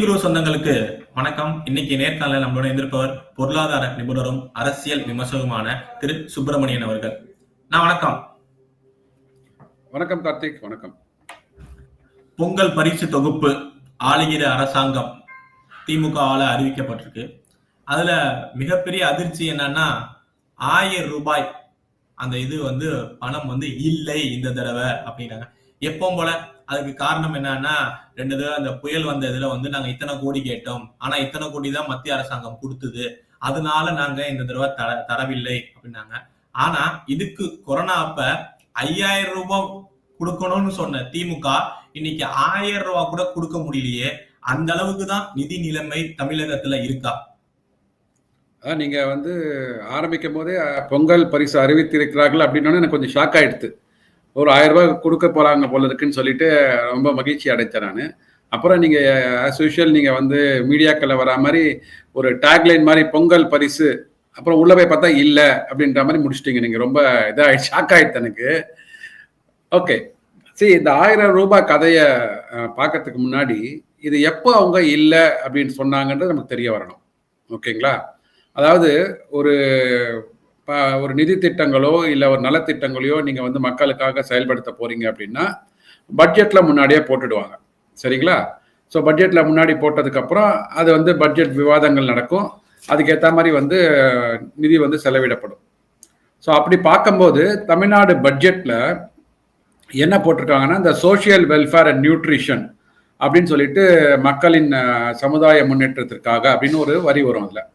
குரு சொந்தங்களுக்கு வணக்கம். இன்னைக்கு நேர்காணல நம்மளோட எதிர்ப்பவர் பொருளாதார நிபுணரும் அரசியல் விமர்சகருமான திரு. சுப்பிரமணியன் அவர்கள். நான் வணக்கம். வணக்கம் கார்த்திக் வணக்கம். பொங்கல் பரிசு தொகுப்பு ஆளுகிற அரசாங்கம் திமுக ஆல அறிவிக்கப்பட்டிருக்கு. அதுல மிகப்பெரிய அதிர்ச்சி என்னன்னா ஆயிரம் ரூபாய் அந்த இது வந்து பணம் வந்து இல்லை இந்த தடவை அப்படின்னாங்க எப்பவும் போல அதுக்கு காரணம் என்னன்னா ரெண்டு தடவை அந்த புயல் வந்த இதுல வந்து நாங்க இத்தனை கோடி கேட்டோம். ஆனா இத்தனை கோடி தான் மத்திய அரசாங்கம் கொடுத்தது. அதனால நாங்க இந்த தடவை தர தரவில்லை அப்படின்னாங்க. ஆனா இதுக்கு கொரோனா அப்ப ஐயாயிரம் ரூபாய் கொடுக்கணும்னு சொன்ன திமுக இன்னைக்கு ஆயிரம் ரூபாய் கூட கொடுக்க முடியலையே. அந்த அளவுக்கு தான் நிதி நிலைமை தமிழகத்துல இருக்கா? அதான் நீங்க வந்து ஆரம்பிக்கும் போதே பொங்கல் பரிசு அறிவித்திருக்கிறார்கள் அப்படின்னு எனக்கு கொஞ்சம் ஷாக் ஆயிடுது ஒரு ஆயிரம் ரூபாய் கொடுக்க போறாங்க போல இருக்குன்னு சொல்லிட்டு ரொம்ப மகிழ்ச்சி அடைத்தேன் நான். அப்புறம் நீங்க ஆஸ் யூஷுவல் நீங்க வந்து மீடியாக்களில் வரா மாதிரி ஒரு டேக்லைன் மாதிரி பொங்கல் பரிசு அப்புறம் உள்ள போய் பார்த்தா இல்ல அப்படின்ற மாதிரி முடிச்சிட்டீங்க. நீங்க ரொம்ப இதா ஷாக் ஆயிடுது எனக்கு. ஓகே சரி இந்த ஆயிரம் ரூபாய் கதையை பார்க்கறதுக்கு முன்னாடி இது எப்போ அவங்க இல்லை அப்படின்னு சொன்னாங்கன்றது நமக்கு தெரிய வரணும். ஓகேங்களா அதாவது ஒரு இப்போ ஒரு நிதி திட்டங்களோ இல்லை ஒரு நலத்திட்டங்களையோ நீங்கள் வந்து மக்களுக்காக செயல்படுத்த போறீங்க அப்படின்னா பட்ஜெட்டில் முன்னாடியே போட்டுடுவாங்க. சரிங்களா? ஸோ பட்ஜெட்டில் முன்னாடி போட்டதுக்கப்புறம் அது வந்து பட்ஜெட் விவாதங்கள் நடக்கும். அதுக்கேற்ற மாதிரி வந்து நிதி வந்து செலவிடப்படும். ஸோ அப்படி பார்க்கும்போது தமிழ்நாடு பட்ஜெட்டில் என்ன போட்டிருக்காங்கன்னா இந்த சோஷியல் வெல்ஃபேர் அண்ட் நியூட்ரிஷன் அப்படின்னு சொல்லிட்டு மக்களின் சமுதாய முன்னேற்றத்திற்காக அப்படின்னு ஒரு வரி வரும் அதில்.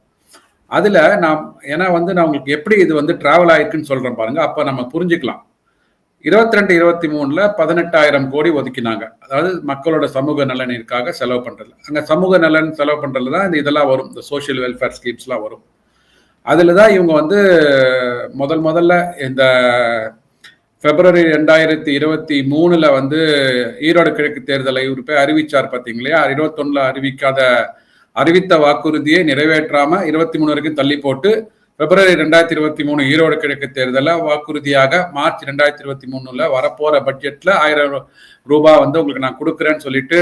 அதில் நான் ஏன்னா வந்து நான் உங்களுக்கு எப்படி இது வந்து டிராவல் ஆயிருக்குன்னு சொல்கிறேன் பாருங்கள் அப்போ நம்ம புரிஞ்சுக்கலாம். இருபத்தி ரெண்டு இருபத்தி மூணில் பதினெட்டாயிரம் கோடி ஒதுக்கினாங்க. அதாவது மக்களோட சமூக நலனிற்காக செலவு பண்ணுறது அங்கே சமூக நலன் செலவு பண்ணுறதுல தான் இந்த இதெல்லாம் வரும். இந்த சோஷியல் வெல்ஃபேர் ஸ்கீம்ஸ்லாம் வரும். அதில் தான் இவங்க வந்து முதல் முதல்ல இந்த பிப்ரவரி ரெண்டாயிரத்தி இருபத்தி மூணில் வந்து ஈரோடு கிழக்கு தேர்தலை இவர் போய் அறிவிச்சார் பார்த்தீங்களா இருபத்தொன்னுல அறிவிக்காத அறிவித்த வாக்குறுதியை நிறைவேற்றாம இருபத்தி மூணு வரைக்கும் தள்ளி போட்டு பிப்ரவரி ரெண்டாயிரத்தி இருபத்தி மூணு ஈரோடு கிழக்கு தேர்தலில் வாக்குறுதியாக மார்ச் ரெண்டாயிரத்தி இருபத்தி மூணுல வரப்போற பட்ஜெட்ல ஆயிரம் ரூபாய் வந்து உங்களுக்கு நான் கொடுக்குறேன்னு சொல்லிட்டு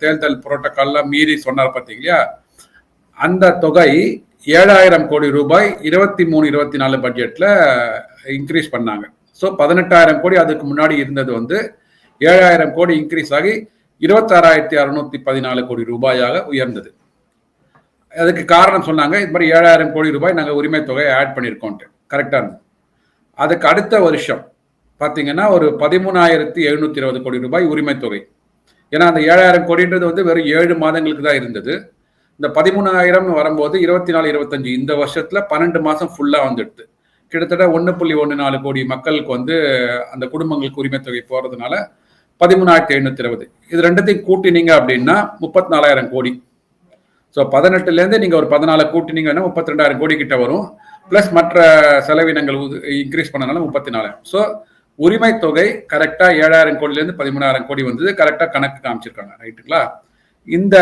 தேர்தல் புரோட்டோக்கால்லாம் மீறி சொன்னார் பார்த்தீங்களா அந்த தொகை ஏழாயிரம் கோடி ரூபாய் இருபத்தி மூணு இருபத்தி நாலு பட்ஜெட்ல இன்க்ரீஸ் பண்ணாங்க. ஸோ பதினெட்டாயிரம் கோடி அதுக்கு முன்னாடி இருந்தது வந்து ஏழாயிரம் கோடி இன்க்ரீஸ் ஆகி இருபத்தாறாயிரத்தி அறுநூத்தி பதினாலு கோடி ரூபாயாக உயர்ந்தது. அதுக்கு காரணம் சொன்னாங்க இது மாதிரி ஏழாயிரம் கோடி ரூபாய் நாங்கள் உரிமை தொகையை ஆட் பண்ணியிருக்கோன்ட்டு கரெக்டாக இருந்தது. அதுக்கு அடுத்த வருஷம் பார்த்தீங்கன்னா ஒரு பதிமூணாயிரத்தி எழுநூத்தி இருபது கோடி ரூபாய் உரிமை தொகை. ஏன்னா அந்த ஏழாயிரம் கோடின்றது வந்து வெறும் ஏழு மாதங்களுக்கு தான் இருந்தது. இந்த பதிமூணாயிரம் வரும்போது இருபத்தி நாலு இருபத்தஞ்சு இந்த வருஷத்தில் பன்னெண்டு மாதம் ஃபுல்லாக வந்துடுது. கிட்டத்தட்ட ஒன்று புள்ளி ஒன்று நாலு கோடி மக்களுக்கு வந்து அந்த குடும்பங்களுக்கு உரிமை தொகை போகிறதுனால பதிமூணாயிரத்தி எழுநூத்தி இருபது. இது ரெண்டத்தையும் கூட்டினீங்க அப்படின்னா முப்பத்தி நாலாயிரம் கோடி. ஸோ பதினெட்டுலேருந்து நீங்கள் ஒரு பதினாலு கூட்டினீங்கன்னா முப்பத்தி ரெண்டாயிரம் கோடி கிட்ட வரும். ப்ளஸ் மற்ற செலவினங்கள் இன்க்ரீஸ் பண்ணனால முப்பத்தி நாலாயிரம் ஸோ உரிமை தொகை கரெக்டாக ஏழாயிரம் கோடியிலேருந்து பதிமூணாயிரம் கோடி வந்தது. கரெக்டாக கணக்கு காமிச்சிருக்காங்க. ரைட்டுங்களா இந்த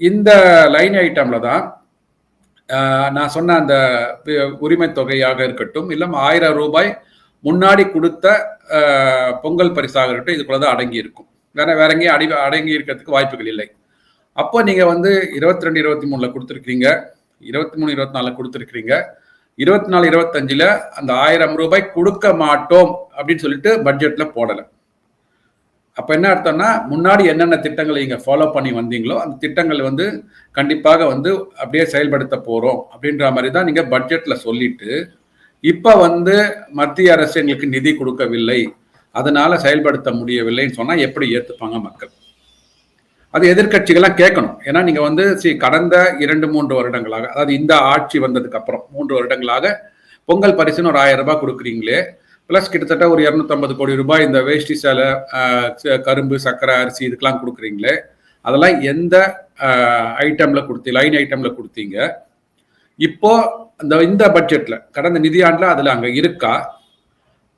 இந்த லைன் ஐட்டமில் தான் நான் சொன்ன அந்த உரிமை தொகையாக இருக்கட்டும் இல்லை ஆயிரம் ரூபாய் முன்னாடி கொடுத்த பொங்கல் பரிசாக இருக்கட்டும் இதுக்குள்ள தான் அடங்கி இருக்கும் வேற வேற எங்கேயும் அடி அடங்கி இருக்கிறதுக்கு வாய்ப்புகள் இல்லை. அப்போ நீங்க வந்து இருபத்தி ரெண்டு இருபத்தி மூணுல கொடுத்துருக்கீங்க இருபத்தி மூணு இருபத்தி நாலுல கொடுத்துருக்கீங்க இருபத்தி நாலு இருபத்தஞ்சுல அந்த ஆயிரம் ரூபாய் கொடுக்க மாட்டோம் அப்படின்னு சொல்லிட்டு பட்ஜெட்ல போடல. அப்ப என்ன அர்த்தம்னா முன்னாடி என்னென்ன திட்டங்களை நீங்கள் ஃபாலோ பண்ணி வந்தீங்களோ அந்த திட்டங்கள் வந்து கண்டிப்பாக வந்து அப்படியே செயல்படுத்த போறோம் அப்படின்ற மாதிரி தான் நீங்க பட்ஜெட்ல சொல்லிட்டு இப்போ வந்து மத்திய அரசு எங்களுக்கு நிதி கொடுக்கவில்லை. அதனால செயல்படுத்த முடியவில்லைன்னு சொன்னா எப்படி ஏத்துப்பாங்க மக்கள்? அது எதிர்க்கட்சிகள்லாம் கேட்கணும். ஏன்னா நீங்க வந்து சி கடந்த இரண்டு மூன்று வருடங்களாக அதாவது இந்த ஆட்சி வந்ததுக்கு அப்புறம் மூன்று வருடங்களாக பொங்கல் பரிசுன்னு ஒரு ஆயிரம் ரூபாய் கொடுக்குறீங்களே பிளஸ் கிட்டத்தட்ட ஒரு இரநூத்தம்பது கோடி ரூபாய் இந்த வேஷ்டி சேலை ச- கரும்பு சர்க்கரை அரிசி இதுக்கெல்லாம் கொடுக்குறீங்களே அதெல்லாம் எந்த ஐட்டம்ல கொடுத்தி லைன் ஐட்டம்ல கொடுத்தீங்க. இப்போ அந்த இந்த பட்ஜெட்ல கடந்த நிதியாண்டுல அதுல அங்க இருக்கா?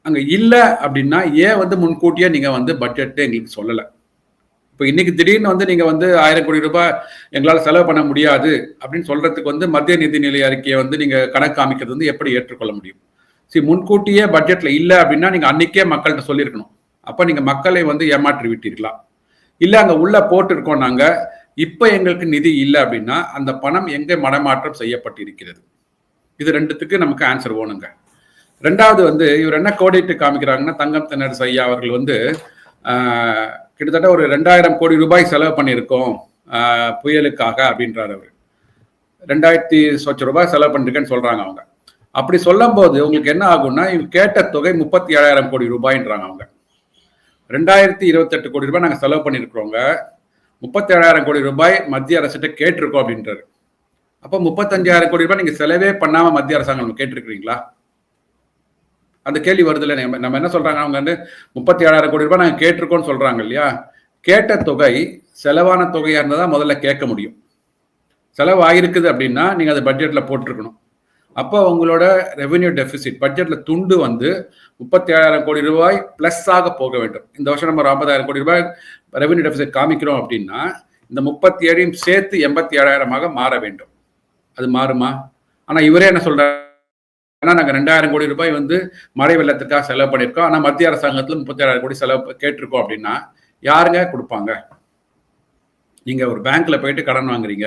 அங்க இல்ல அப்படின்னா ஏன் வந்து முன்கூட்டியே நீங்க வந்து பட்ஜெட்டே எங்களுக்கு சொல்லலை? இப்போ இன்னைக்கு திடீர்னு வந்து நீங்க வந்து ஆயிரம் கோடி ரூபாய் எங்களால் செலவு பண்ண முடியாது அப்படின்னு சொல்றதுக்கு வந்து மத்திய நிதி நிலை அறிக்கையை வந்து நீங்க கணக்கு காமிக்கிறது வந்து எப்படி ஏற்றுக்கொள்ள முடியும்? சரி முன்கூட்டியே பட்ஜெட்ல இல்லை அப்படின்னா நீங்க அன்னைக்கே மக்கள்கிட்ட சொல்லியிருக்கணும். அப்ப நீங்க மக்களை வந்து ஏமாற்றி விட்டீர்களா? இல்லை அங்கே உள்ள போட்டிருக்கோம் நாங்கள் இப்போ எங்களுக்கு நிதி இல்லை அப்படின்னா அந்த பணம் எங்கே மடமாற்றம் செய்யப்பட்டிருக்கிறது? இது ரெண்டுத்துக்கு நமக்கு ஆன்சர் வேணுங்க. ரெண்டாவது வந்து இவர் என்ன கோடிட்டு காமிக்கிறாங்கன்னா தங்கம் தென்னரசு ஐயா அவர்கள் வந்து கிட்டத்தட்ட ஒரு ரெண்டாயிரம் கோடி ரூபாய் செலவு பண்ணியிருக்கோம் புயலுக்காக அப்படின்றார் அவர். ரெண்டாயிரத்தி சொச்ச ரூபாய் செலவு பண்ணிருக்கேன்னு சொல்றாங்க அவங்க. அப்படி சொல்லும்போது உங்களுக்கு என்ன ஆகும்னா இவங்க கேட்ட தொகை முப்பத்தி ஏழாயிரம் கோடி ரூபாய்ன்றாங்க அவங்க. ரெண்டாயிரத்தி இருபத்தெட்டு கோடி ரூபாய் நாங்கள் செலவு பண்ணியிருக்கிறோங்க. முப்பத்தி ஏழாயிரம் கோடி ரூபாய் மத்திய அரசிட்ட கேட்டிருக்கோம் அப்படின்றாரு. அப்போ முப்பத்தஞ்சாயிரம் கோடி ரூபாய் நீங்கள் செலவே பண்ணாமல் மத்திய அரசாங்கம் கேட்டிருக்கிறீங்களா? அந்த கேள்வி வருதுல்ல நம்ம நம்ம என்ன சொல்றாங்க? அவங்க வந்து முப்பத்தி ஏழாயிரம் கோடி ரூபாய் நாங்கள் கேட்டிருக்கோம்னு சொல்றாங்க இல்லையா? கேட்ட தொகை செலவான தொகையாக இருந்தால் தான் முதல்ல கேட்க முடியும். செலவு ஆகிருக்குது அப்படின்னா நீங்கள் அதை பட்ஜெட்டில் போட்டிருக்கணும். அப்போ உங்களோட ரெவென்யூ டெபிசிட் பட்ஜெட்டில் துண்டு வந்து முப்பத்தி ஏழாயிரம் கோடி ரூபாய் ப்ளஸ் ஆக போக வேண்டும். இந்த வருஷம் நம்ம ஒரு ஐம்பதாயிரம் கோடி ரூபாய் ரெவென்யூ டெபிசிட் காமிக்கிறோம் அப்படின்னா இந்த முப்பத்தி ஏழையும் சேர்த்து எண்பத்தி ஏழாயிரமாக மாற வேண்டும். அது மாறுமா? ஆனால் இவரே என்ன சொல்கிறார் ஏன்னா நாங்கள் ரெண்டாயிரம் கோடி ரூபாய் வந்து மழை வெள்ளத்துக்காக செலவு பண்ணியிருக்கோம். ஆனால் மத்திய அரசாங்கத்தில் முப்பத்தேழாயிரம் கோடி செலவு கேட்டிருக்கோம் அப்படின்னா யாருங்க கொடுப்பாங்க? நீங்கள் ஒரு பேங்க்கில் போயிட்டு கடன் வாங்குறீங்க.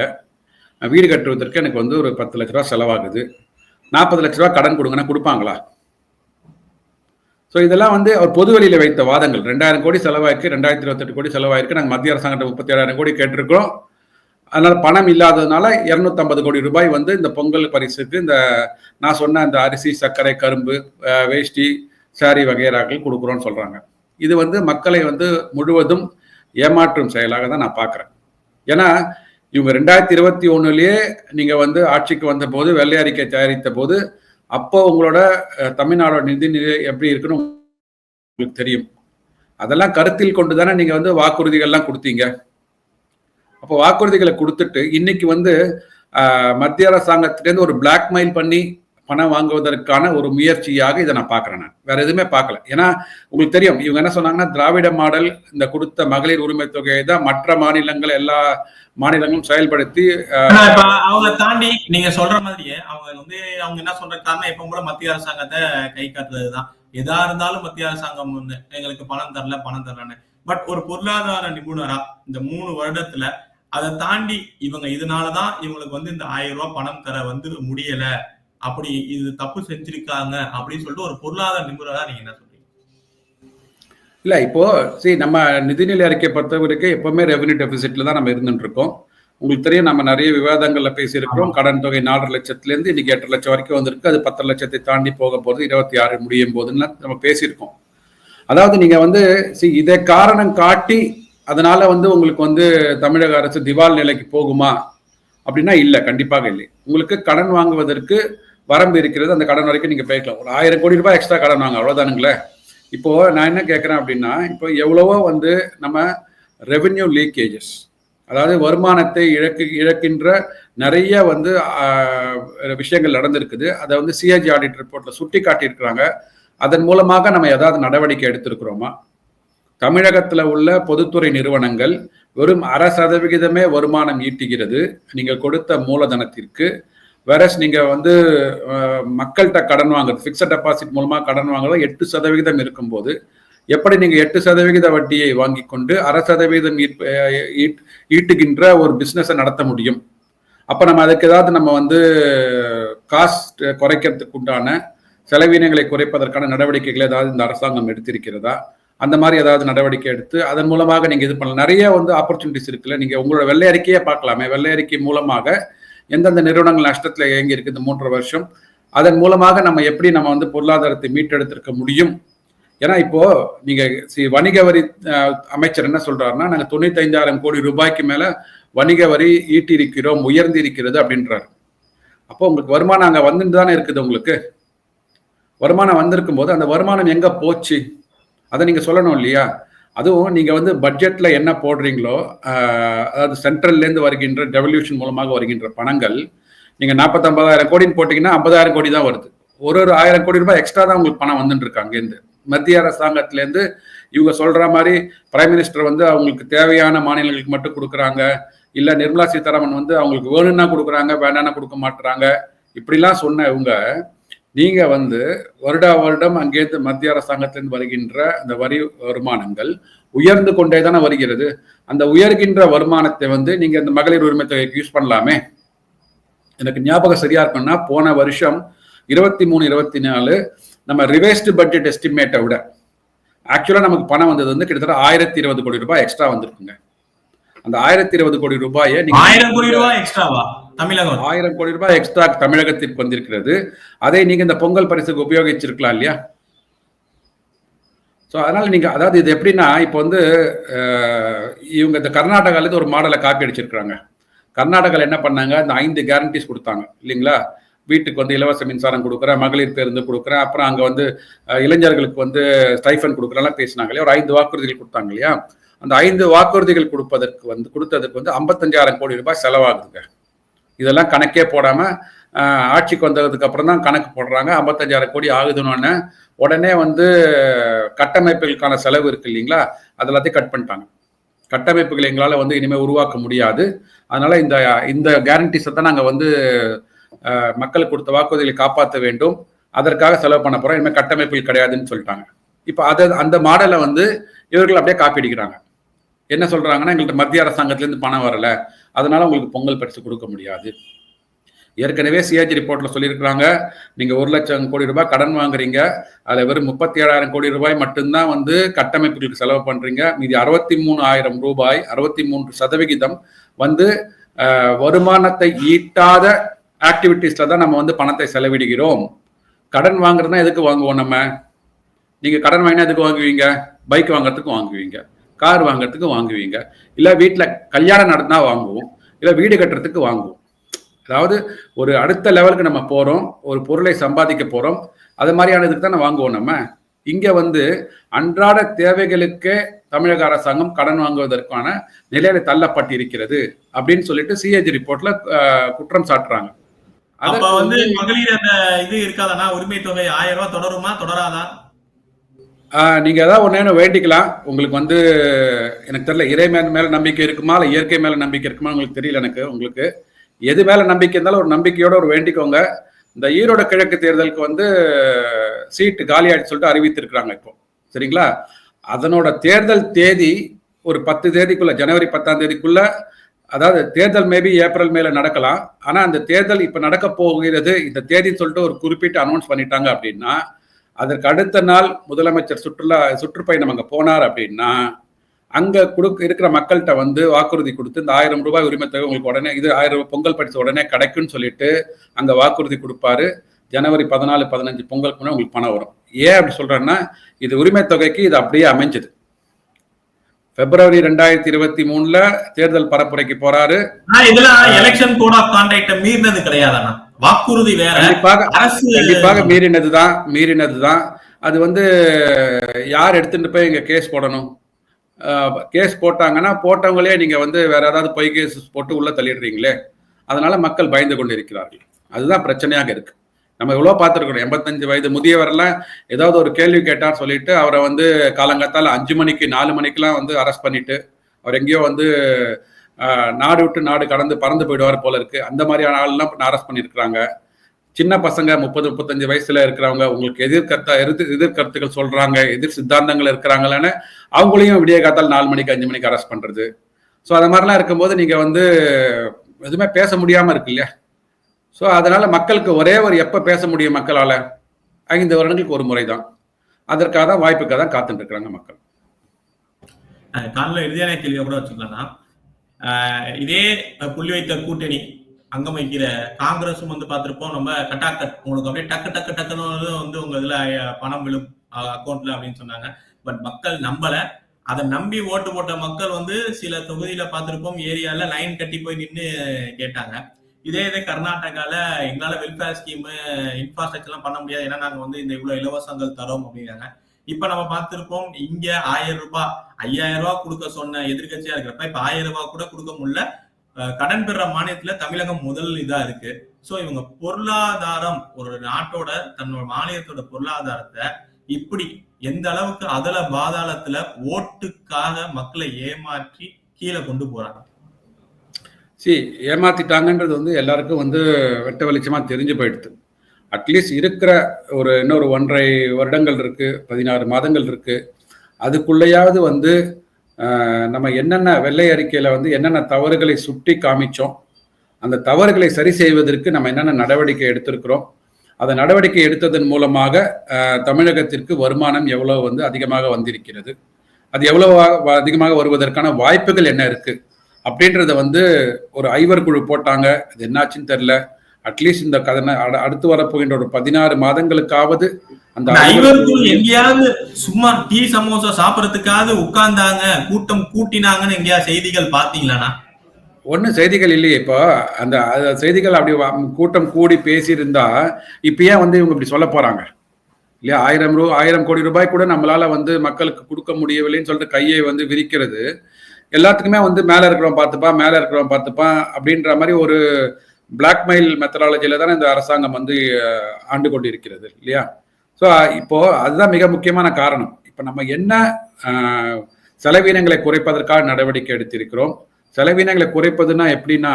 வீடு கட்டுவதற்கு எனக்கு வந்து ஒரு பத்து லட்ச ரூபா செலவாகுது. நாற்பது லட்ச ரூபா கடன் கொடுங்கன்னா கொடுப்பாங்களா? ஸோ இதெல்லாம் வந்து அவர் பொது வைத்த வாதங்கள். ரெண்டாயிரம் கோடி செலவாயிருக்கு ரெண்டாயிரத்தி இருபத்தெட்டு கோடி செலவாயிருக்கு. நாங்கள் மத்திய அரசாங்கத்தை முப்பத்தி ஏழாயிரம் கோடி கேட்டிருக்கிறோம். அதனால பணம் இல்லாததுனால இரநூத்தம்பது கோடி ரூபாய் வந்து இந்த பொங்கல் பரிசுக்கு இந்த நான் சொன்ன இந்த அரிசி சர்க்கரை கரும்பு வேஷ்டி சாரி வகைராக்கள் கொடுக்குறோம்னு சொல்கிறாங்க இது வந்து மக்களை வந்து முழுவதும் ஏமாற்றும் செயலாக தான் நான் பார்க்குறேன். ஏன்னா இவங்க ரெண்டாயிரத்தி இருபத்தி ஒன்றுலேயே நீங்கள் வந்து ஆட்சிக்கு வந்த போது வெள்ளை அறிக்கை தயாரித்த போது அப்போ உங்களோட தமிழ்நாடோட நிதி நிலை எப்படி இருக்குன்னு உங்களுக்கு தெரியும். அதெல்லாம் கருத்தில் கொண்டு தானே நீங்கள் வந்து வாக்குறுதிகள்லாம் கொடுத்தீங்க. அப்போ வாக்குறுதிகளை கொடுத்துட்டு இன்னைக்கு வந்து ஆஹ், மத்திய அரசாங்கத்திலேருந்து ஒரு பிளாக்மெயில் பண்ணி பணம் வாங்குவதற்கான ஒரு முயற்சியாக இதை நான் பார்க்குறேன் நான். வேற எதுவுமே பார்க்கல. ஏன்னா உங்களுக்கு தெரியும் இவங்க என்ன சொன்னாங்கன்னா திராவிட மாடல் இந்த கொடுத்த மகளிர் உரிமை தொகையை தான் மற்ற மாநிலங்கள் எல்லா மாநிலங்களும் செயல்படுத்தி அவங்க தாண்டி நீங்க சொல்ற மாதிரியே அவங்க வந்து அவங்க என்ன சொல்ற காரணம் எப்ப கூட மத்திய அரசாங்கத்தை கை காட்டுறதுதான். எதா இருந்தாலும் மத்திய அரசாங்கம் வந்து எங்களுக்கு பணம் தரல பணம் தரலன்னு. பட் ஒரு பொருளாதார நிபுணரா இந்த மூணு வருடத்துல அதை தாண்டி இவங்க இதனாலதான் இவங்களுக்கு வந்து இந்த ஆயிரம் ரூபாய் பணம் தர வந்து முடியல. அப்படி இது தப்பு செஞ்சிருக்காங்க அப்படின்னு சொல்லிட்டு ஒரு பொருளாதார நிபுணரா நீங்க என்ன சொல்றீங்க? இல்ல இப்போ சரி நம்ம நிதிநிலை அறிக்கை பொறுத்த வரைக்கும் எப்பவுமே ரெவென்யூ டெபிசிட்ல தான் நம்ம இருந்துட்டு இருக்கோம். உங்களுக்கு தெரியும் நம்ம நிறைய விவாதங்கள்ல பேசியிருக்கிறோம். கடன் தொகை நாலரை லட்சத்துல இருந்து இன்னைக்கு எட்டு லட்சம் வரைக்கும் வந்திருக்கு. அது பத்து லட்சத்தை தாண்டி போக போகுது. இருபத்தி ஆறு முடியும் போதுன்னு நம்ம பேசியிருக்கோம். அதாவது நீங்க வந்து இதை காரணம் காட்டி அதனால வந்து உங்களுக்கு வந்து தமிழக அரசு திவால் நிலைக்கு போகுமா? அப்படின்னா இல்லை கண்டிப்பாக இல்லை. உங்களுக்கு கடன் வாங்குவதற்கு வரம்பு இருக்கிறது. அந்த கடன் வரைக்கும் நீங்கள் போய்க்கலாம். ஒரு ஆயிரம் கோடி ரூபாய் எக்ஸ்ட்ரா கடன் வாங்க அவ்வளோதானுங்களே இப்போ நான் என்ன கேட்குறேன் அப்படின்னா இப்போ எவ்வளவோ வந்து நம்ம ரெவென்யூ லீக்கேஜஸ் அதாவது வருமானத்தை இழக்கு இழக்கின்ற நிறைய வந்து விஷயங்கள் நடந்திருக்குது. அதை வந்து சிஏஜி ஆடிட் ரிப்போர்ட்டில் சுட்டி காட்டியிருக்கிறாங்க அதன் மூலமாக நம்ம ஏதாவது நடவடிக்கை எடுத்திருக்கிறோமா? தமிழகத்தில் உள்ள பொதுத்துறை நிறுவனங்கள் வெறும் அரை சதவிகிதமே வருமானம் ஈட்டுகிறது. நீங்கள் கொடுத்த மூலதனத்திற்கு வேறஸ் நீங்கள் வந்து மக்கள்கிட்ட கடன் வாங்குறது ஃபிக்ஸட் டெபாசிட் மூலமாக கடன் வாங்குறது எட்டு சதவிகிதம் இருக்கும்போது எப்படி நீங்கள் எட்டு சதவிகித வட்டியை வாங்கி கொண்டு அரை சதவீதம் ஈட்டுகின்ற ஒரு பிஸ்னஸை நடத்த முடியும்? அப்போ நம்ம அதுக்கு ஏதாவது நம்ம வந்து காஸ்ட் குறைக்கிறதுக்கு உண்டான செலவினங்களை குறைப்பதற்கான நடவடிக்கைகளை ஏதாவது இந்த அரசாங்கம் எடுத்திருக்கிறதா? அந்த மாதிரி ஏதாவது நடவடிக்கை எடுத்து அதன் மூலமாக நீங்க இது பண்ணலாம். நிறைய வந்து ஆப்பர்ச்சுனிட்டிஸ் இருக்குல்ல. நீங்க உங்களோட வெள்ளை அறிக்கையே பார்க்கலாமே. வெள்ளை அறிக்கை மூலமாக எந்தெந்த நிறுவனங்கள் நஷ்டத்துல இயங்கி இருக்கு இந்த மூன்று வருஷம். அதன் மூலமாக நம்ம எப்படி நம்ம வந்து பொருளாதாரத்தை மீட்டெடுத்திருக்க முடியும்? ஏன்னா இப்போ நீங்க வணிக வரி அமைச்சர் என்ன சொல்றாருன்னா நாங்க தொண்ணூத்தைந்தாயிரம் கோடி ரூபாய்க்கு மேல வணிக வரி ஈட்டி இருக்கிறோம் உயர்ந்து இருக்கிறது அப்படின்றாரு. அப்போ உங்களுக்கு வருமானம் அங்க வந்துட்டு தானே இருக்குது உங்களுக்கு? வருமானம் வந்திருக்கும் போது அந்த வருமானம் எங்க போச்சு? அதை நீங்கள் சொல்லணும் இல்லையா? அதுவும் நீங்கள் வந்து பட்ஜெட்டில் என்ன போடுறீங்களோ அதாவது சென்ட்ரல்லேருந்து வருகின்ற டெவல்யூஷன் மூலமாக வருகின்ற பணங்கள் நீங்கள் நாற்பத்தம்பதாயிரம் கோடின்னு போட்டிங்கன்னா ஐம்பதாயிரம் கோடி தான் வருது. ஒரு ஒரு ஆயிரம் கோடி ரூபாய் எக்ஸ்ட்ரா தான் உங்களுக்கு பணம் வந்துட்டுருக்கு அங்கேருந்து. மத்திய அரசாங்கத்திலேருந்து இவங்க சொல்கிற மாதிரி பிரைம் மினிஸ்டர் வந்து அவங்களுக்கு தேவையான மாநிலங்களுக்கு மட்டும் கொடுக்குறாங்க. இல்லை நிர்மலா சீதாராமன் வந்து அவங்களுக்கு வேணும்னா கொடுக்குறாங்க வேணான்னா கொடுக்க மாட்டுறாங்க. இப்படிலாம் சொன்ன இவங்க நீங்க வந்து வருடா வருடம் அங்கேருந்து மத்திய அரசாங்கத்திலிருந்து வருகின்ற அந்த வரி வருமானங்கள் உயர்ந்து கொண்டே தானே வருகிறது. அந்த உயர்கின்ற வருமானத்தை வந்து நீங்க இந்த மகளிர் உரிமை தொகைக்கு யூஸ் பண்ணலாமே. எனக்கு ஞாபகம் சரியா இருக்கும்னா போன வருஷம் இருபத்தி மூணு இருபத்தி நாலு நம்ம ரிவேஸ்டு பட்ஜெட் எஸ்டிமேட்டை விட ஆக்சுவலாக நமக்கு பணம் வந்தது வந்து கிட்டத்தட்ட ஆயிரத்தி இருபது கோடி ரூபாய் எக்ஸ்ட்ரா வந்திருக்குங்க. அந்த ஆயிரத்தி இருபது கோடி ரூபாயை நீங்க ஆயிரம் கோடி ரூபாய் எக்ஸ்ட்ராவா தமிழகம். ஆயிரம் கோடி ரூபாய் எக்ஸ்ட்ரா தமிழகத்திற்கு வந்திருக்கிறது. அதை நீங்க இந்த பொங்கல் பரிசுக்கு உபயோகிச்சிருக்கலாம் இல்லையா? ஸோ அதனால நீங்க அதாவது இது எப்படின்னா இப்போ வந்து இவங்க இந்த கர்நாடகாலேருந்து ஒரு மாடலை காப்பி அடிச்சிருக்கிறாங்க. கர்நாடகாவில் என்ன பண்ணாங்க? இந்த ஐந்து கேரண்டிஸ் கொடுத்தாங்க இல்லைங்களா? வீட்டுக்கு வந்து இலவச மின்சாரம் கொடுக்குறேன் மகளிர் பேருந்து கொடுக்குறேன் அப்புறம் அங்கே வந்து இளைஞர்களுக்கு வந்து ஸ்டைஃபன் கொடுக்குறலாம் பேசினாங்க இல்லையா? ஒரு ஐந்து வாக்குறுதிகள் கொடுத்தாங்க இல்லையா? அந்த ஐந்து வாக்குறுதிகள் கொடுப்பதற்கு வந்து கொடுத்ததுக்கு வந்து ஐம்பத்தஞ்சாயிரம் கோடி ரூபாய் செலவாகுதுங்க. இதெல்லாம் கணக்கே போடாமல் ஆட்சிக்கு வந்ததுக்கு அப்புறம் தான் கணக்கு போடுறாங்க. ஐம்பத்தஞ்சாயிரம் கோடி ஆகுதுன்னு உடனே வந்து கட்டமைப்புகளுக்கான செலவு இருக்கு இல்லைங்களா? அது எல்லாத்தையும் கட் பண்ணிட்டாங்க. கட்டமைப்புகள் எங்களால் வந்து இனிமேல் உருவாக்க முடியாது. அதனால இந்த இந்த கேரண்டிஸை தான் நாங்கள் வந்து மக்களுக்கு கொடுத்த வாக்குறுதிகளை காப்பாற்ற வேண்டும். அதற்காக செலவு பண்ண போகிறோம் இனிமேல் கட்டமைப்புகள் கிடையாதுன்னு சொல்லிட்டாங்க. இப்போ அதை அந்த மாடலை வந்து இவர்கள் அப்படியே காப்பி அடிக்கிறாங்க. என்ன சொல்கிறாங்கன்னா எங்கள்கிட்ட மத்திய அரசாங்கத்துலேருந்து பணம் வரல. அதனால உங்களுக்கு பொங்கல் பரிசு கொடுக்க முடியாது. ஏற்கனவே சிஆர்ஜி ரிப்போர்ட்ல சொல்லியிருக்கிறாங்க. நீங்க ஒரு லட்சம் கோடி ரூபாய் கடன் வாங்குறீங்க. அதில் வெறும் முப்பத்தி ஏழாயிரம் கோடி ரூபாய் மட்டும்தான் வந்து கட்டமைப்புகளுக்கு செலவு பண்றீங்க. மீதி அறுபத்தி மூணு ஆயிரம் ரூபாய் அறுபத்தி மூன்று சதவிகிதம் வந்து வருமானத்தை ஈட்டாத ஆக்டிவிட்டீஸ்ல தான் நம்ம வந்து பணத்தை செலவிடுகிறோம். கடன் வாங்குறதுனா எதுக்கு வாங்குவோம் நம்ம? நீங்க கடன் வாங்கினா எதுக்கு வாங்குவீங்க? பைக் வாங்குறதுக்கு வாங்குவீங்க. கார் வாங்குறதுக்கு வாங்குவீங்க. இல்ல வீட்டுல கல்யாணம் நடந்தா வாங்குவோம். இல்ல வீடு கட்டுறதுக்கு வாங்குவோம். அதாவது ஒரு அடுத்த லெவலுக்கு நம்ம போறோம். ஒரு பொருளை சம்பாதிக்க போறோம். அது மாதிரியானதுக்கு தானே வாங்குவோம் நம்ம. இங்க வந்து அன்றாட தேவைகளுக்கே தமிழக அரசாங்கம் கடன் வாங்குவதற்கான நிலையில தள்ளப்பட்டிருக்கிறது அப்படின்னு சொல்லிட்டு சிஏஜி ரிப்போர்ட்ல குற்றம் சாட்டுறாங்க. அப்ப வந்து மகளிர் அந்த இது இருக்காதானா உரிமை தொகை ஆயிரம் ரூபாய் தொடருமா? தொடராதா? நீங்கள் ஏதாவது ஒன்று வேண்டிக்கலாம். உங்களுக்கு வந்து எனக்கு தெரியல இறை மேல் மேலே நம்பிக்கை இருக்குமா? இல்லை இயற்கை மேலே நம்பிக்கை இருக்குமா உங்களுக்கு தெரியல எனக்கு உங்களுக்கு. எது மேலே நம்பிக்கை இருந்தாலும் ஒரு நம்பிக்கையோட ஒரு வேண்டிக்கோங்க. இந்த ஈரோடு கிழக்கு தேர்தலுக்கு வந்து சீட்டு காலியாயிட்டு சொல்லிட்டு அறிவித்திருக்கிறாங்க இப்போ. சரிங்களா? அதனோட தேர்தல் தேதி ஒரு பத்து தேதிக்குள்ள ஜனவரி பத்தாம் தேதிக்குள்ள அதாவது தேர்தல் மேபி ஏப்ரல் மேல நடக்கலாம். ஆனா அந்த தேர்தல் இப்ப நடக்க போகிறது இந்த தேதின்னு சொல்லிட்டு ஒரு குறிப்பிட்டு அனௌன்ஸ் பண்ணிட்டாங்க அப்படின்னா அதற்கு அடுத்த நாள் முதலமைச்சர் சுற்றுலா சுற்றுப்பயணம் அங்கே போனார் அப்படின்னா அங்க கொடுக்க இருக்கிற மக்கள்கிட்ட வந்து வாக்குறுதி கொடுத்து இந்த ஆயிரம் ரூபாய் உரிமை தொகை உங்களுக்கு உடனே இது ஆயிரம் ரூபாய் பொங்கல் பரிசு உடனே கிடைக்கும்னு சொல்லிட்டு அங்க வாக்குறுதி கொடுப்பாரு. ஜனவரி பதினாலு பதினஞ்சு பொங்கல் முன்னே உங்களுக்கு பணம் வரும். ஏன் அப்படி சொல்றேன்னா இது உரிமை தொகைக்கு இது அப்படியே அமைஞ்சது. பிப்ரவரி ரெண்டாயிரத்தி இருபத்தி மூணுல தேர்தல் பரப்புரைக்கு போறாரு. இதுல இதெல்லாம் எலெக்ஷன் கோட் ஆஃப் கான்டாக்ட மீறினது கிடையாதானா வாக்குறுதி வேற. அரசு கண்டிப்பாக மீறினதுதான் மீறினதுதான். அது வந்து யார் எடுத்துட்டு போய் இங்க கேஸ் போடணும்? கேஸ் போட்டாங்கன்னா போட்டவங்களே நீங்க வந்து வேற ஏதாவது பொய் கேஸ் போட்டு உள்ள தள்ளிடுறீங்களே. அதனால மக்கள் பயந்து கொண்டு இருக்கிறார்கள் அதுதான் பிரச்சனையாக இருக்கு. நம்ம எவ்வளோ பார்த்துருக்கோம் எண்பத்தஞ்சு வயது முதியவரெல்லாம் ஏதாவது ஒரு கேள்வி கேட்டார் சொல்லிட்டு அவரை வந்து காலங்காத்தால அஞ்சு மணிக்கு நாலு மணிக்கெல்லாம் வந்து அரெஸ்ட் பண்ணிட்டு அவர் எங்கேயோ வந்து நாடு விட்டு நாடு கடந்து பறந்து போயிடுவார் போல இருக்கு. அந்த மாதிரியான ஆள்லாம் நாரஸ் பண்ணியிருக்கிறாங்க. சின்ன பசங்க முப்பது முப்பத்தஞ்சு வயசுல இருக்கிறவங்க உங்களுக்கு எதிர்கருத்தா எதிர் எதிர்கருத்துக்கள் சொல்றாங்க எதிர் சித்தாந்தங்கள் இருக்கிறாங்களான்னு அவங்களையும் விடிய காத்தால் நாலு மணிக்கு அஞ்சு மணிக்கு அரெஸ்ட் பண்றது. ஸோ அது மாதிரிலாம் இருக்கும்போது நீங்க வந்து எதுவுமே பேச முடியாம இருக்கு இல்லையா? ஸோ அதனால மக்களுக்கு ஒரே ஒரு எப்போ பேச முடியும் மக்களால்? ஐந்து வருடங்களுக்கு ஒரு முறை தான். அதற்காக தான் வாய்ப்புக்காக தான் காத்துட்டு இருக்கிறாங்க மக்கள். காலையில் இறுதியான கேள்வியை கூட வச்சுக்கலாம்னா இதே புள்ளி வைத்த கூட்டணி அங்கம் வைக்கிற காங்கிரஸும் வந்து பார்த்துருப்போம். நம்ம கட்டாக்கட் உங்களுக்கு அப்படியே டக்கு டக்கு டக்குன்னு வந்து உங்க இதுல பணம் விழும் அக்கௌண்ட்ல அப்படின்னு சொன்னாங்க. பட் மக்கள் நம்பல. அதை நம்பி ஓட்டு போட்ட மக்கள் வந்து சில தொகுதியில பார்த்துருப்போம். ஏரியால லைன் கட்டி போய் நின்று கேட்டாங்க. இதே இது கர்நாடகால எங்களால வெல்ஃபேர் ஸ்கீம் இன்ஃப்ராஸ்ட்ரக்சர்லாம் பண்ண முடியாது. ஏன்னா நாங்க வந்து இந்த இவ்வளவு இலவசங்கள் தரோம் அப்படிங்கிறாங்க. இப்ப நம்ம பார்த்திருப்போம் இங்க ஆயிரம் ரூபாய் ஐயாயிரம் ரூபாய் கொடுக்க சொன்ன எதிர்கட்சியா இருக்கிறப்ப இப்ப ஆயிரம் ரூபாய் கூட கொடுக்க முடியல. கடன் பெற மாநிலத்துல தமிழகம் முதல் இதா இருக்கு. சோ இவங்க பொருளாதாரம் ஒரு நாட்டோட தன்னோட மாநிலத்தோட பொருளாதாரத்தை இப்படி எந்த அளவுக்கு அதல பாதாளத்துல ஓட்டுக்காக மக்களை ஏமாற்றி கீழே கொண்டு போறாங்க. சி ஏமாத்திட்டாங்கன்றது வந்து எல்லாருக்கும் வந்து வெட்ட வெளிச்சமா தெரிஞ்சு போயிடுது. அட்லீஸ்ட் இருக்கிற ஒரு இன்னொரு ஒன்றரை வருடங்கள் இருக்கு பதினாறு மாதங்கள் இருக்கு. அதுக்குள்ளேயாவது வந்து நம்ம என்னென்ன வெள்ளை அறிக்கையில் வந்து என்னென்ன தவறுகளை சுட்டி காமிச்சோம் அந்த தவறுகளை சரி செய்வதற்கு நம்ம என்னென்ன நடவடிக்கை எடுத்திருக்கிறோம் அந்த நடவடிக்கை எடுத்ததன் மூலமாக தமிழகத்திற்கு வருமானம் எவ்வளோ வந்து அதிகமாக வந்திருக்கிறது அது எவ்வளோ அதிகமாக வருவதற்கான வாய்ப்புகள் என்ன இருக்குது அப்படின்றத வந்து ஒரு ஐவர் குழு போட்டாங்க அது என்னாச்சுன்னு தெரியல அட்லீஸ்ட் இந்த கதனை அட- அடுத்து வரப்போகின்ற ஒரு பதினாறு மாதங்களுக்காவது அந்த ஐவருக்கும் எங்கேயாவது சும்மா டீ சமோசா சாப்பிடறதுக்காவது உட்கார்ந்தாங்க கூட்டம் கூட்டினாங்கன்னு எங்கேயாவது செய்திகள் பாத்தீங்களாண்ணா ஒன்றும் செய்திகள் இல்லையே இப்போ. அந்த செய்திகள் அப்படி கூட்டம் கூடி பேசியிருந்தா இப்போ ஏன் வந்து இவங்க இப்படி சொல்ல போறாங்க? இல்லையா? ஆயிரம் ரூ ஆயிரம் கோடி ரூபாய் கூட நம்மளால வந்து மக்களுக்கு கொடுக்க முடியவில்லைன்னு சொல்லிட்டு கையை வந்து விரிக்கிறது. எல்லாத்துக்குமே வந்து மேலே இருக்கிறவன் பார்த்துப்பான் மேலே இருக்கிறவன் பார்த்துப்பான் அப்படின்ற மாதிரி ஒரு பிளாக்மெயில் மெத்தடாலஜியில தானே இந்த அரசாங்கம் வந்து ஆண்டு கொண்டு இருக்கிறது இல்லையா ஸோ இப்போ அதுதான் மிக முக்கியமான காரணம். இப்போ நம்ம என்ன செலவீனங்களை செலவினங்களை குறைப்பதற்காக நடவடிக்கை எடுத்திருக்கிறோம்? செலவினங்களை குறைப்பதுன்னா எப்படின்னா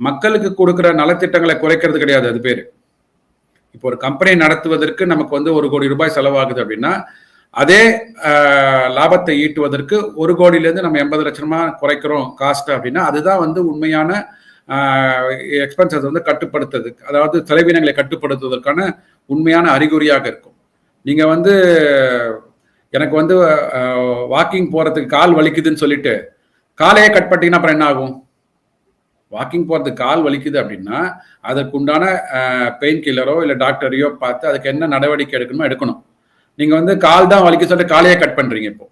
மக்களுக்கு கொடுக்குற நலத்திட்டங்களை குறைக்கிறது கிடையாது அது பேர். இப்போ ஒரு கம்பெனி நடத்துவதற்கு நமக்கு வந்து ஒரு கோடி ரூபாய் செலவாகுது அப்படின்னா அதே லாபத்தை ஈட்டுவதற்கு ஒரு கோடியிலேருந்து நம்ம எண்பது லட்சமா குறைக்கிறோம் காஸ்ட் அப்படின்னா அதுதான் வந்து உண்மையான எக்ஸ்பென்சஸ் வந்து கட்டுப்படுத்துறது அதாவது செலவினங்களை கட்டுப்படுத்துவதற்கான உண்மையான அறிகுறியாக இருக்கும். நீங்கள் வந்து எனக்கு வந்து வாக்கிங் போகிறதுக்கு கால் வலிக்குதுன்னு சொல்லிட்டு காலையே கட் பண்ணிட்டீங்கன்னா அப்புறம் என்ன ஆகும்? வாக்கிங் போகிறதுக்கு கால் வலிக்குது அப்படின்னா அதற்குண்டான பெயின் கில்லரோ இல்லை டாக்டரையோ பார்த்து அதுக்கு என்ன நடவடிக்கை எடுக்கணுமோ எடுக்கணும். நீங்கள் வந்து கால் தான் வலிக்கு சொல்லிட்டு காலையே கட் பண்ணுறீங்க இப்போ.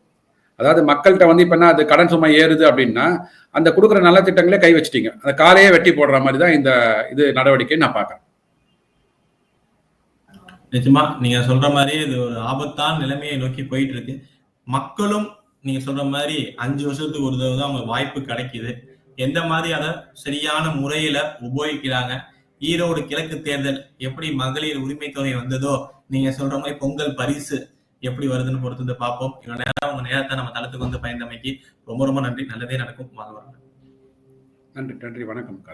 அதாவது மக்கள்கிட்ட வந்து இப்போ என்ன அது கடன் சுமை ஏறுது அப்படின்னா அந்த கொடுக்குற நல்ல திட்டங்களே கை வச்சிட்டீங்க. அந்த காலையே வெட்டி போடுற மாதிரி தான் இந்த இது நடவடிக்கை நான் பார்க்குறேன். நிஜமா நீங்க சொல்ற மாதிரி இது ஒரு ஆபத்தான நிலைமையை நோக்கி போயிட்டு இருக்கு மக்களும் நீங்க சொல்ற மாதிரி அஞ்சு வருஷத்துக்கு ஒரு தடவை தான் அவங்க வாய்ப்பு கிடைக்குது. எந்த மாதிரி அதை சரியான முறையில உபயோகிக்கிறாங்க? ஈரோடு கிழக்கு தேர்தல் எப்படி மகளிர் உரிமை தொகை வந்ததோ நீங்க சொல்ற மாதிரி பொங்கல் பரிசு எப்படி வருதுன்னு பொறுத்து வந்து பார்ப்போம். இவ்வளோ நேரம் உங்க நேரத்தை நம்ம தளத்துக்கு வந்து பயந்தமைக்கு ரொம்ப ரொம்ப நன்றி. நல்லதே நடக்கும். வாங்க வாங்க நன்றி நன்றி. வணக்கம்.